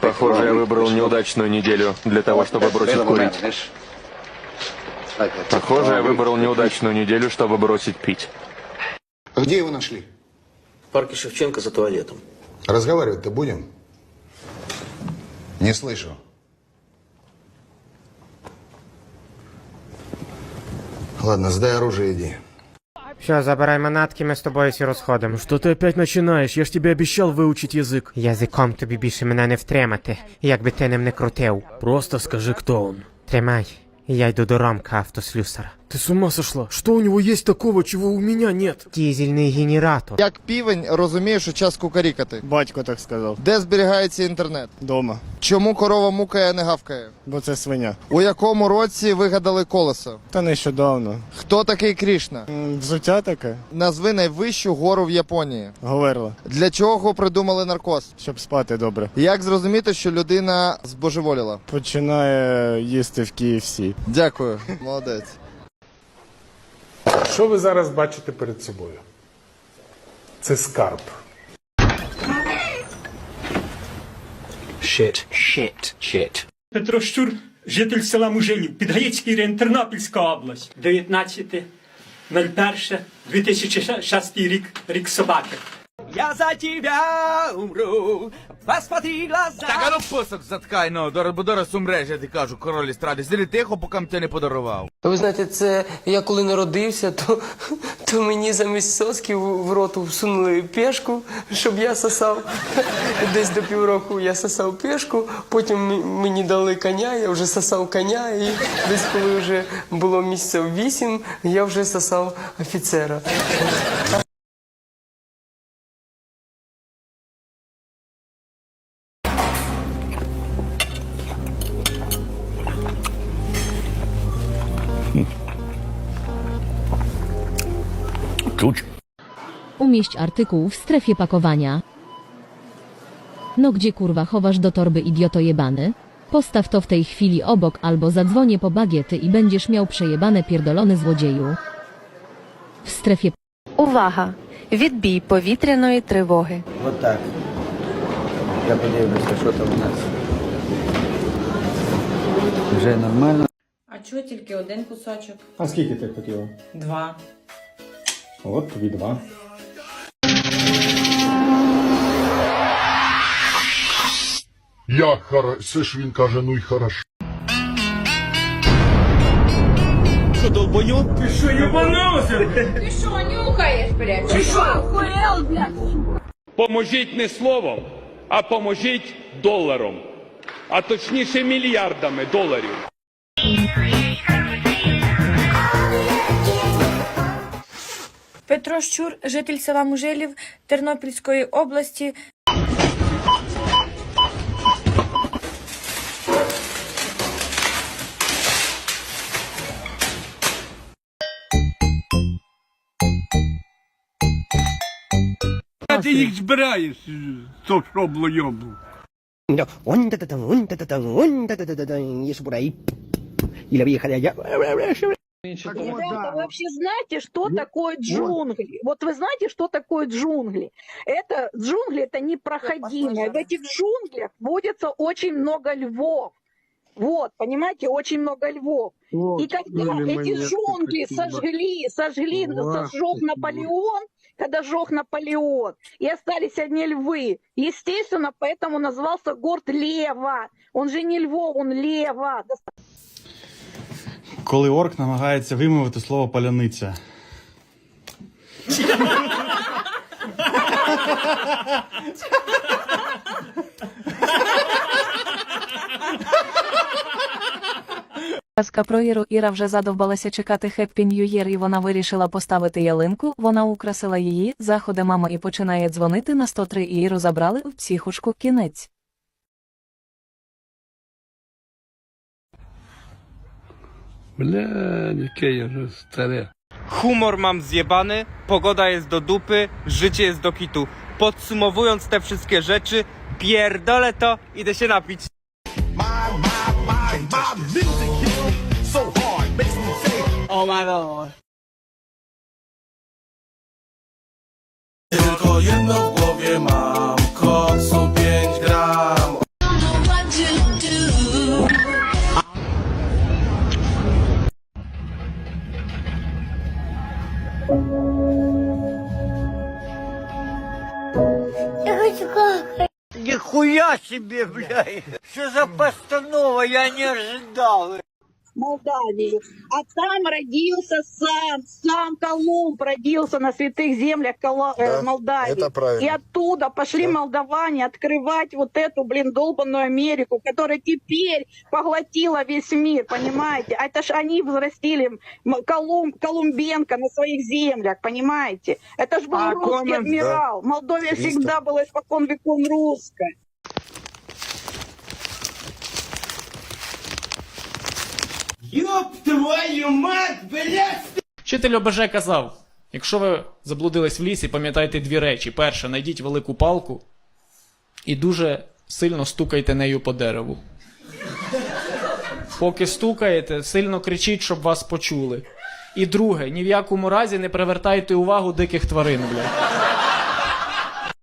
Похоже, я выбрал неудачную неделю для того, чтобы бросить курить. Похоже, я выбрал неудачную неделю, чтобы бросить пить. Где его нашли? В парке Шевченко за туалетом. Разговаривать-то будем? Не слышу. Ладно, сдай оружие, иди. Все, забирай манатки, ми з тобою всі розходимо. Что ты опять начинаешь? Я ж тебе обещал выучить язык. Язиком тобі більше мене не втримати, як би ти ним не крутив. Просто скажи, кто он. Тримай, і я йду до Ромка автослюсара. Ты с ума сошла? Что у него есть такого, чего у меня нет? Дізельний генератор. Як півень розуміє, що час кукарікати. Батько так сказав. Де зберігається інтернет? Дома. Чому корова мукає, а не гавкає? Бо це свиня. У якому році вигадали колесо? Та нещодавно. Хто такий Крішна? М, Взуття таке? Назви найвищу гору в Японії. Говерла. Для чого придумали наркоз? Щоб спати добре. Як зрозуміти, що людина збожеволіла? Починає їсти в KFC. Дякую, молодець. Що ви зараз бачите перед собою? Це скарб. Shit. Shit. Shit. Петро Щур, житель села Мужинів, Підгаїцький район, Тернопільська область. 19.01.2006 рік, рік собаки. Я за тебя умру, посмотри глаза. Так, а ну посок заткай, ну, дор- дорос умреш, я ти кажу, король естради. Сиди тихо, поки м тебе не подарував. Ви знаєте, це я коли народився, то, то мені замість соски в, в роту всунули пешку, щоб я сосав. Десь до півроку я сосав пешку, потім мені дали коня, я вже сосав коня, і десь коли вже було місяців вісім, я вже сосав офіцера. Umieść artykuł w strefie pakowania. No gdzie kurwa chowasz do torby idioto jebany? Postaw to w tej chwili obok albo zadzwonię po bagiety i będziesz miał przejebane pierdolony złodzieju. W strefie Увага! Відбій повітряної тривоги. Вот так. Я подивлюся, що там у нас. Вже нормально. А чого тільки один кусочок? А скільки ти хотіла? Два. От тобі два. Як хорошо, ж він каже, ну й хорошо. Ти що, нюхаєш, блядь? Ти що, охуєл, блядь? Поможіть не словом, а поможіть доларом. А точніше мільярдами доларів. Петро Щур, житель села Мужилів Тернопільської області. А ти їх збираєш, то шобло йобло. Ребята, вы вообще знаете, что такое джунгли? Вот вы знаете, что такое джунгли? Это джунгли это непроходимое. В этих джунглях водится очень много львов. Вот, понимаете, очень много львов. И когда эти джунгли сожгли, сожгли, сожег Наполеон, когда сжег Наполеон, и остались одни львы. Естественно, поэтому назывался город Лева. Он же не Львов, он Лева. Коли орк намагається вимовити слово паляниця. Казка про Іру Іра вже задовбалася чекати Happy New Year і вона вирішила поставити ялинку. Вона украсила її, заходи мама і починає дзвонити на 103 і Іру забрали в психушку кінець. Bля, jakie że stare. Humor mam zjebany, pogoda jest do dupy, życie jest do kitu. Podsumowując te wszystkie rzeczy, pierdolę to, idę się napić. O my lord. Tylko jedno w głowie mam, koksu 5 gram. Нихуя себе, блядь! Что за постанова? Я не ожидал. Молдавии. А там родился сам, сам Колумб родился на святых землях Коло- э, Молдавии. это правильно. И оттуда пошли молдаване открывать вот эту, блин, долбанную Америку, которая теперь поглотила весь мир, понимаете? А это ж они взрастили Колумб, Колумбенко на своих землях, понимаете? Это ж был А русский Конан, адмирал. Молдовия всегда была испокон веком русская. Вчитель ОБЖ казав: якщо ви заблудились в лісі, пам'ятайте дві речі. Перше, знайдіть велику палку і дуже сильно стукайте нею по дереву. Поки стукаєте, сильно кричіть, щоб вас почули. І друге, ні в якому разі не привертайте увагу диких тварин, блядь.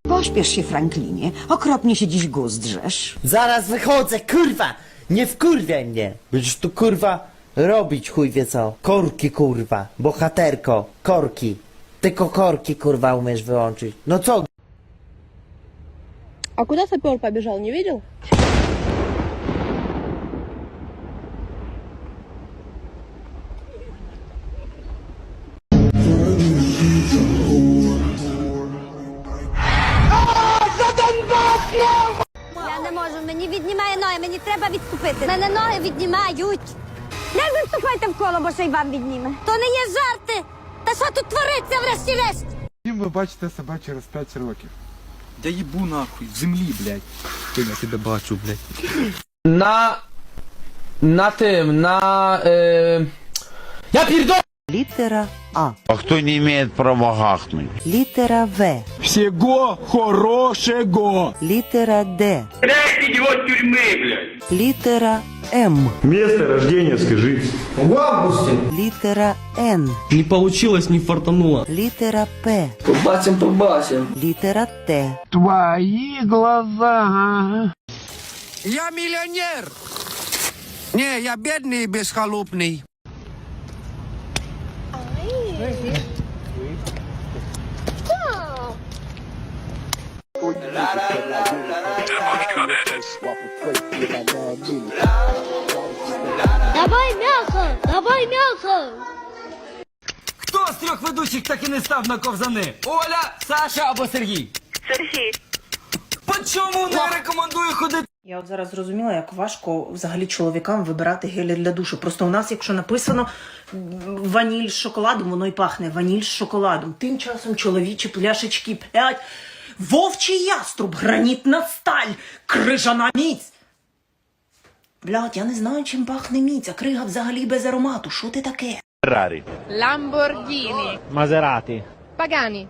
Pośpiesz się, Franklinie. Okropnie się dziś guz drzesz. Zaraz wychodzę, kurwa! Nie wkurwiaj mnie! Będziesz tu kurwa robić chuj wie co. Korki kurwa, bohaterko, korki. Tylko korki kurwa umiesz wyłączyć. No co А куда сапер побежал, не видел? Я не можу, мені віднімає ноги, мені треба відступити. Мене ноги віднімають. Не виступайте в коло, бо ще й вам відніме. То не є жарти. Та що тут твориться врешті-решт? Ким ви бачите себе через 5 років? Я їбу нахуй, в землі, блядь. Ким я тебе бачу, блядь. На. На тим, на. Е... Я пірдо! Litera A. А хто не має права гахнути? Litera V. Всього хорошого. Litera D. Блядь, його тюрми, блядь! Litera М. Место рождения скажи. В августе. Литера Н. Не получилось, не фартануло. Литера П. Побасим, побасим. Литера Т. Твои глаза. Я миллионер. Не, я бедный и бесхолупный. Ла-ла-ла-ла. Давай м'ясо! Давай м'ясо! Хто з трьох ведучих так і не став на ковзани? Оля, Саша або Сергій? Сергій. По чому не рекомендую ходити? Я от зараз зрозуміла, як важко взагалі чоловікам вибирати гелі для душу. Просто у нас, якщо написано ваніль з шоколадом, воно й пахне ваніль з шоколадом. Тим часом чоловічі пляшечки п'ять. Вовчий яструб, гранітна сталь, крижана міць. Блядь, я не знаю, чим пахне міць, а крига взагалі без аромату. Що ти таке? Ламборгіні. Maserati. Пагані.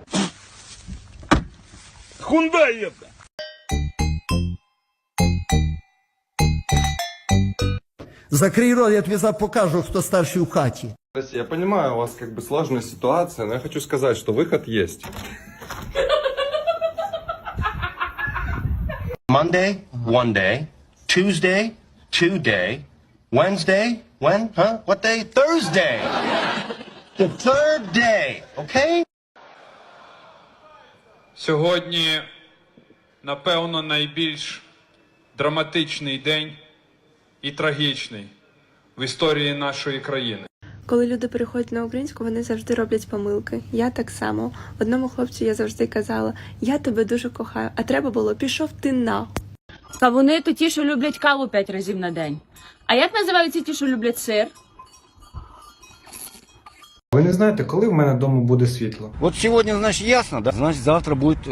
Хундай это! Закрий рот, я тобі зараз покажу, хто старший у хаті. Я понимаю, у вас как бы сложная ситуация, но я хочу сказать, что выход есть. Monday, one day. Tuesday, two day. Wednesday, when? Huh? What day? Thursday! The third day, okay? Сьогодні, напевно, найбільш драматичний день і трагічний в історії нашої країни. Коли люди переходять на українську, вони завжди роблять помилки. Я так само. Одному хлопцю я завжди казала: я тебе дуже кохаю, а треба було пішов ти на. Кавуни то ті, що люблять каву п'ять разів на день. А як називаються ті, що люблять сир? Ви не знаєте, коли в мене вдома буде світло? Вот сегодня, значит, ясно, да? Значит, завтра будет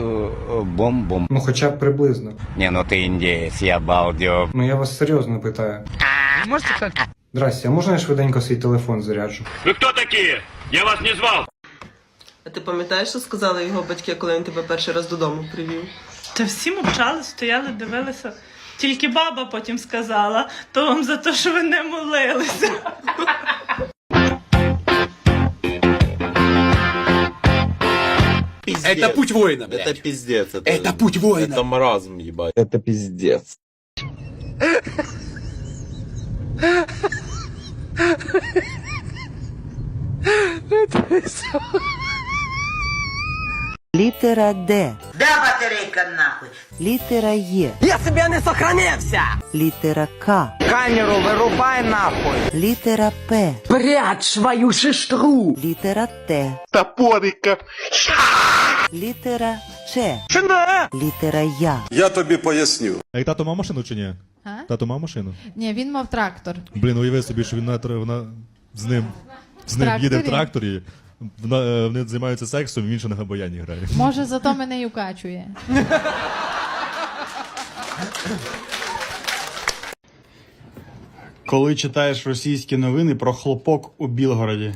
бом-бом. Ну хоча б приблизно. Не, ну ты индеец, я балдег. Ну я вас серйозно питаю. Можете так? Здрасте, а можна я швиденько свій телефон заряджу? Вы кто такие? Я вас не звал! А ти пам'ятаєш, що сказали його батьки, коли він тебе перший раз додому привів? Та всі мовчали, стояли, дивилися. Тільки баба потім сказала, то вам за те, що ви не молилися. Это путь воина, Это пиздец. Это, Это путь воина. это маразм, ебать. Это пиздец. Літера Д. Де батарейка нахуй? Літера Є. Я себе не сохранився! Літера К. Камеру вирубай нахуй! Літера П. Прячь свою шиштру! Літера Т. Топорика. Літера Ч. Літера Я. Я тобі поясню. А тато мав машину чи ні? Тато мав машину? Ні, він мав трактор. Блін, уяви собі, що він на, тр- вона, з ним, з ним їде в тракторі, вона, е, вони займаються сексом, він ще на габаяні грає. Може, зато мене й укачує. Коли читаєш російські новини про хлопок у Білгороді.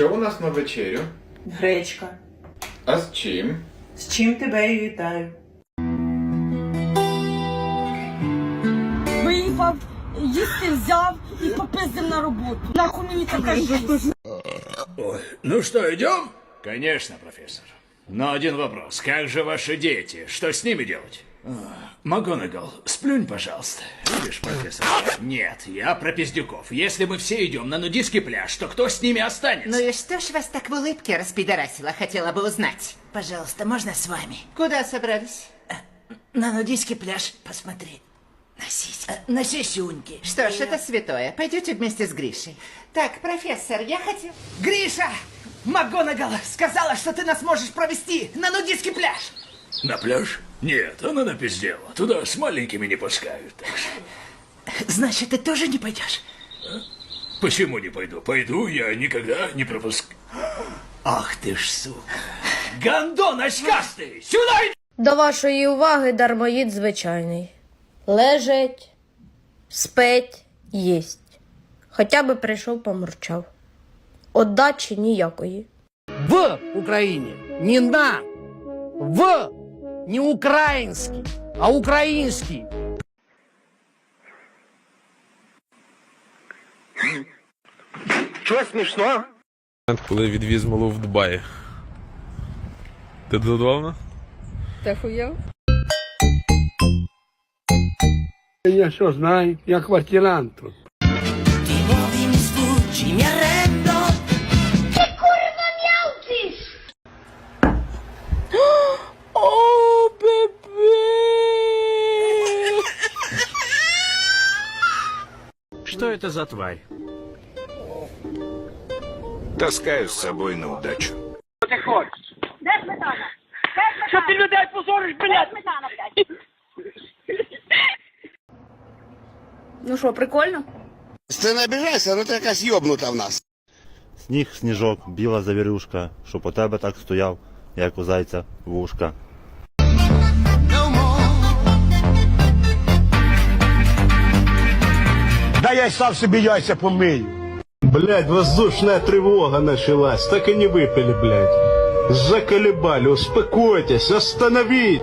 Що у нас на вечерю? Гречка. А з чим? З чим тебе і вітаю? Виїхав, їсти взяв і попиздив на роботу. Нахуй мені така жизнь. Ну что, идем? Конечно, профессор. Но один вопрос. Как же ваши дети? Что с ними делать? МакГонагал, сплюнь, пожалуйста. Видишь, профессор? Нет, я про пиздюков. Если мы все идем на нудистский пляж, то кто с ними останется? Ну и что ж вас так в улыбке распидорасило, хотела бы узнать. Пожалуйста, можно с вами? Куда собрались? На нудистский пляж посмотреть. На сиськи. На сисюньки. Что ж, это святое. Пойдете вместе с Гришей. Так, профессор, я хотел... Гриша! МакГонагал сказала, что ты нас можешь провести на нудистский пляж. На пляж? Нет, она напиздела. Туда с маленькими не пускают. Так что... Значит, ты тоже не пойдешь? Почему не пойду? Пойду, я никогда не пропускаю. Ах ты ж сука. Гандон очкастый! Сюда иди! До вашої уваги дармоїд звичайний. Лежить, спить, їсть. Хоча би прийшов помурчав. Отдачі ніякої. В Украине не на, в, не украинский, а украинский. Чого смішно? Коли відвіз малу в Дубаї. Ти задоволена? Та хуя? Я що знаю, я квартирант тут. Это за тварь? Таскаю з собою на удачу. Що ти людей позориш, блядь? Сметана, блядь. Ну що, прикольно? Ти не обіжайся, ну ти якась йобнута в нас. Сніг, сніжок, біла завірюшка, що по тебе так стояв, як у зайця вушка. Я й сам собі помию. Блять, воздушная тревога началась, так и не выпили, блядь. Заколебали, успокойтесь, остановить.